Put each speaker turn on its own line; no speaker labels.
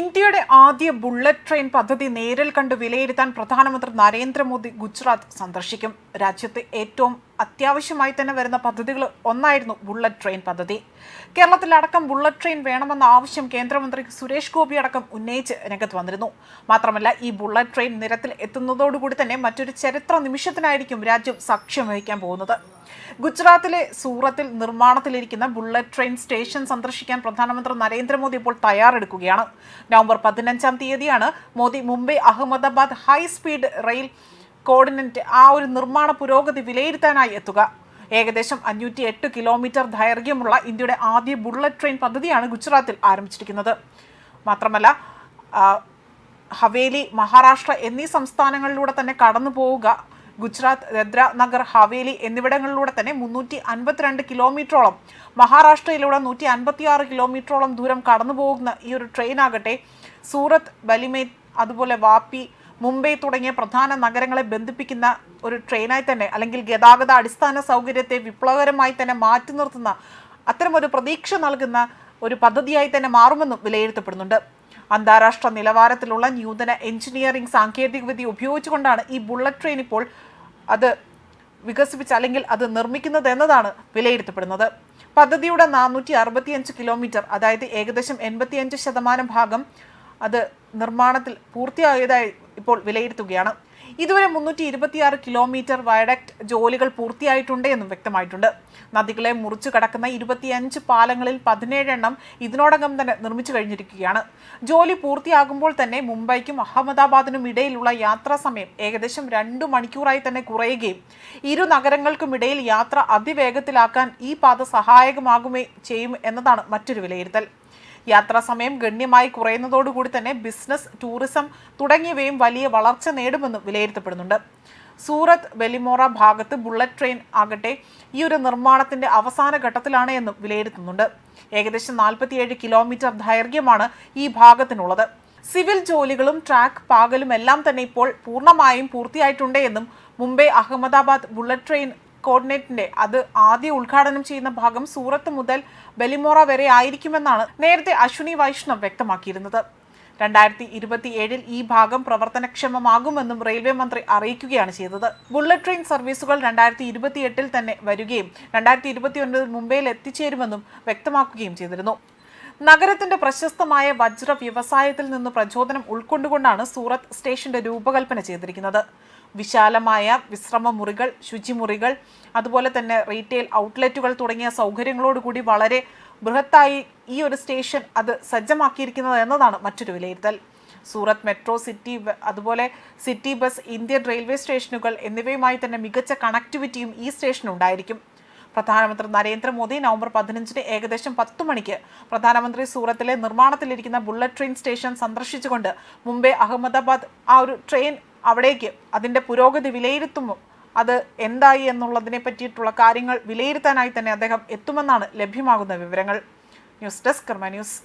ഇന്ത്യയുടെ ആദ്യ bullet train പദ്ധതി നേരിൽ കണ്ട് വിലയിരുത്താൻ പ്രധാനമന്ത്രി നരേന്ദ്രമോദി ഗുജറാത്ത് സന്ദർശിക്കും. രാജ്യത്തെ ഏറ്റവും അത്യാവശ്യമായി തന്നെ വരുന്ന പദ്ധതികൾ ഒന്നായിരുന്നു ബുള്ളറ്റ് ട്രെയിൻ പദ്ധതി. കേരളത്തിലടക്കം ബുള്ളറ്റ് ട്രെയിൻ വേണമെന്ന ആവശ്യം കേന്ദ്രമന്ത്രി സുരേഷ് ഗോപി അടക്കം ഉന്നയിച്ച് രംഗത്ത് വന്നിരുന്നു. മാത്രമല്ല ഈ ബുള്ളറ്റ് ട്രെയിൻ നിരത്തിൽ എത്തുന്നതോടുകൂടി തന്നെ മറ്റൊരു ചരിത്ര നിമിഷത്തിനായിരിക്കും രാജ്യം സാക്ഷ്യം വഹിക്കാൻ പോകുന്നത്. ഗുജറാത്തിലെ സൂറത്തിൽ നിർമ്മാണത്തിലിരിക്കുന്ന ബുള്ളറ്റ് ട്രെയിൻ സ്റ്റേഷൻ സന്ദർശിക്കാൻ പ്രധാനമന്ത്രി നരേന്ദ്രമോദി ഇപ്പോൾ തയ്യാറെടുക്കുകയാണ്. നവംബർ പതിനഞ്ചാം തീയതിയാണ് Modi Mumbai Ahmedabad high speed rail corridor ആ ഒരു നിർമ്മാണ പുരോഗതി വിലയിരുത്താനായി എത്തുക. ഏകദേശം അഞ്ഞൂറ്റി എട്ട് കിലോമീറ്റർ ദൈർഘ്യമുള്ള ഇന്ത്യയുടെ ആദ്യ ബുള്ളറ്റ് ട്രെയിൻ പദ്ധതിയാണ് ഗുജറാത്തിൽ ആരംഭിച്ചിരിക്കുന്നത്. മാത്രമല്ല ഹവേലി മഹാരാഷ്ട്ര എന്നീ സംസ്ഥാനങ്ങളിലൂടെ തന്നെ കടന്നു പോവുക ഗുജറാത്ത് രദ്ര നഗർ ഹവേലി എന്നിവിടങ്ങളിലൂടെ തന്നെ മുന്നൂറ്റി അൻപത്തിരണ്ട് കിലോമീറ്ററോളം മഹാരാഷ്ട്രയിലൂടെ നൂറ്റി അൻപത്തിയാറ് കിലോമീറ്ററോളം ദൂരം കടന്നു പോകുന്ന ഈ ഒരു ട്രെയിൻ ആകട്ടെ സൂറത്ത് ബലിമേറ്റ് അതുപോലെ വാപ്പി മുംബൈ തുടങ്ങിയ പ്രധാന നഗരങ്ങളെ ബന്ധിപ്പിക്കുന്ന ഒരു ട്രെയിനായി തന്നെ അല്ലെങ്കിൽ ഗതാഗത അടിസ്ഥാന സൗകര്യത്തെ വിപ്ലവകരമായി തന്നെ മാറ്റി നിർത്തുന്ന അത്തരമൊരു പ്രതീക്ഷ നൽകുന്ന ഒരു പദ്ധതിയായി തന്നെ മാറുമെന്നും വിലയിരുത്തപ്പെടുന്നുണ്ട്. അന്താരാഷ്ട്ര നിലവാരത്തിലുള്ള നൂതന എഞ്ചിനീയറിംഗ് സാങ്കേതികവിദ്യ ഉപയോഗിച്ചുകൊണ്ടാണ് ഈ ബുള്ളറ്റ് ട്രെയിൻ ഇപ്പോൾ അത് വികസിപ്പിച്ച് അല്ലെങ്കിൽ അത് നിർമ്മിക്കുന്നത് എന്നതാണ് വിലയിരുത്തപ്പെടുന്നത്. പദ്ധതിയുടെ നാനൂറ്റി അറുപത്തിയഞ്ച് കിലോമീറ്റർ അതായത് ഏകദേശം എൺപത്തിയഞ്ച് ശതമാനം ഭാഗം അത് നിർമ്മാണത്തിൽ പൂർത്തിയായതായി ഇപ്പോൾ വിലയിരുത്തുകയാണ്. ഇതുവരെ മുന്നൂറ്റി ഇരുപത്തിയാറ് കിലോമീറ്റർ വയഡക്ട് ജോലികൾ പൂർത്തിയായിട്ടുണ്ട് എന്നും വ്യക്തമായിട്ടുണ്ട്. നദികളെ മുറിച്ചു കടക്കുന്ന ഇരുപത്തിയഞ്ച് പാലങ്ങളിൽ പതിനേഴെണ്ണം ഇതിനോടകം തന്നെ നിർമ്മിച്ചു കഴിഞ്ഞിരിക്കുകയാണ്. ജോലി പൂർത്തിയാകുമ്പോൾ തന്നെ മുംബൈക്കും അഹമ്മദാബാദിനും ഇടയിലുള്ള യാത്രാ സമയം ഏകദേശം രണ്ടു മണിക്കൂറായി തന്നെ കുറയുകയും ഇരു നഗരങ്ങൾക്കും ഇടയിൽ യാത്ര അതിവേഗത്തിലാക്കാൻ ഈ പാത സഹായകമാകുമേ ചെയ്യും എന്നതാണ് മറ്റൊരു വിലയിരുത്തൽ. യാത്രാ സമയം ഗണ്യമായി കുറയുന്നതോടുകൂടി തന്നെ ബിസിനസ് ടൂറിസം തുടങ്ങിയവയും വലിയ വളർച്ച നേടുമെന്നും വിലയിരുത്തപ്പെടുന്നുണ്ട്. സൂറത്ത് വെലിമോറ ഭാഗത്ത് ബുള്ളറ്റ് ട്രെയിൻ ആകട്ടെ ഈ ഒരു നിർമ്മാണത്തിന്റെ അവസാന ഘട്ടത്തിലാണ് എന്നും വിലയിരുത്തുന്നുണ്ട്. ഏകദേശം നാൽപ്പത്തിയേഴ് കിലോമീറ്റർ ദൈർഘ്യമാണ് ഈ ഭാഗത്തിനുള്ളത്. സിവിൽ ജോലികളും ട്രാക്ക് പാകലും എല്ലാം തന്നെ ഇപ്പോൾ പൂർണമായും പൂർത്തിയായിട്ടുണ്ട് എന്നും മുംബൈ അഹമ്മദാബാദ് ബുള്ളറ്റ് ട്രെയിൻ കോർഡിനേറ്റിന്റെ അത് ആദ്യ ഉദ്ഘാടനം ചെയ്യുന്ന ഭാഗം സൂറത്ത് മുതൽ ബലിമോറ വരെ ആയിരിക്കുമെന്നാണ് നേരത്തെ അശ്വിനി വൈഷ്ണവ് വ്യക്തമാക്കിയിരുന്നത്. രണ്ടായിരത്തി ഇരുപത്തി ഏഴിൽ ഈ ഭാഗം പ്രവർത്തനക്ഷമമാകുമെന്നും റെയിൽവേ മന്ത്രി അറിയിക്കുകയാണ് ചെയ്തത്. ബുള്ളറ്റ് ട്രെയിൻ സർവീസുകൾ രണ്ടായിരത്തി ഇരുപത്തി എട്ടിൽ തന്നെ വരികയും രണ്ടായിരത്തി ഇരുപത്തി ഒൻപതിൽ മുംബൈയിൽ എത്തിച്ചേരുമെന്നും വ്യക്തമാക്കുകയും ചെയ്തിരുന്നു. നഗരത്തിന്റെ പ്രശസ്തമായ വജ്ര വ്യവസായത്തിൽ നിന്ന് പ്രചോദനം ഉൾക്കൊണ്ടുകൊണ്ടാണ് സൂറത്ത് സ്റ്റേഷന്റെ രൂപകൽപ്പന ചെയ്തിരിക്കുന്നത്. വിശാലമായ വിശ്രമ മുറികൾ ശുചിമുറികൾ അതുപോലെ തന്നെ റീറ്റെയിൽ ഔട്ട്ലെറ്റുകൾ തുടങ്ങിയ സൗകര്യങ്ങളോടുകൂടി വളരെ ബൃഹത്തായി ഈ ഒരു സ്റ്റേഷൻ അത് സജ്ജമാക്കിയിരിക്കുന്നത് എന്നതാണ് മറ്റൊരു വിലയിരുത്തൽ. സൂറത്ത് മെട്രോ സിറ്റി അതുപോലെ സിറ്റി ബസ് ഇന്ത്യൻ റെയിൽവേ സ്റ്റേഷനുകൾ എന്നിവയുമായി തന്നെ മികച്ച കണക്ടിവിറ്റിയും ഈ സ്റ്റേഷനുണ്ടായിരിക്കും പ്രധാനമന്ത്രി നരേന്ദ്രമോദി നവംബർ പതിനഞ്ചിന് ഏകദേശം പത്ത് മണിക്ക് പ്രധാനമന്ത്രി സൂറത്തിലെ നിർമ്മാണത്തിലിരിക്കുന്ന ബുള്ളറ്റ് ട്രെയിൻ സ്റ്റേഷൻ സന്ദർശിച്ചുകൊണ്ട് മുംബൈ അഹമ്മദാബാദ് ആ ഒരു ട്രെയിൻ അവിടേക്ക് അതിന്റെ പുരോഗതി വിലയിരുത്തുമ്പോൾ അത് എന്തായി എന്നുള്ളതിനെ പറ്റിയിട്ടുള്ള കാര്യങ്ങൾ വിലയിരുത്താനായി തന്നെ അദ്ദേഹം എത്തുമെന്നാണ് ലഭ്യമാകുന്ന വിവരങ്ങൾ. News desk Karma news.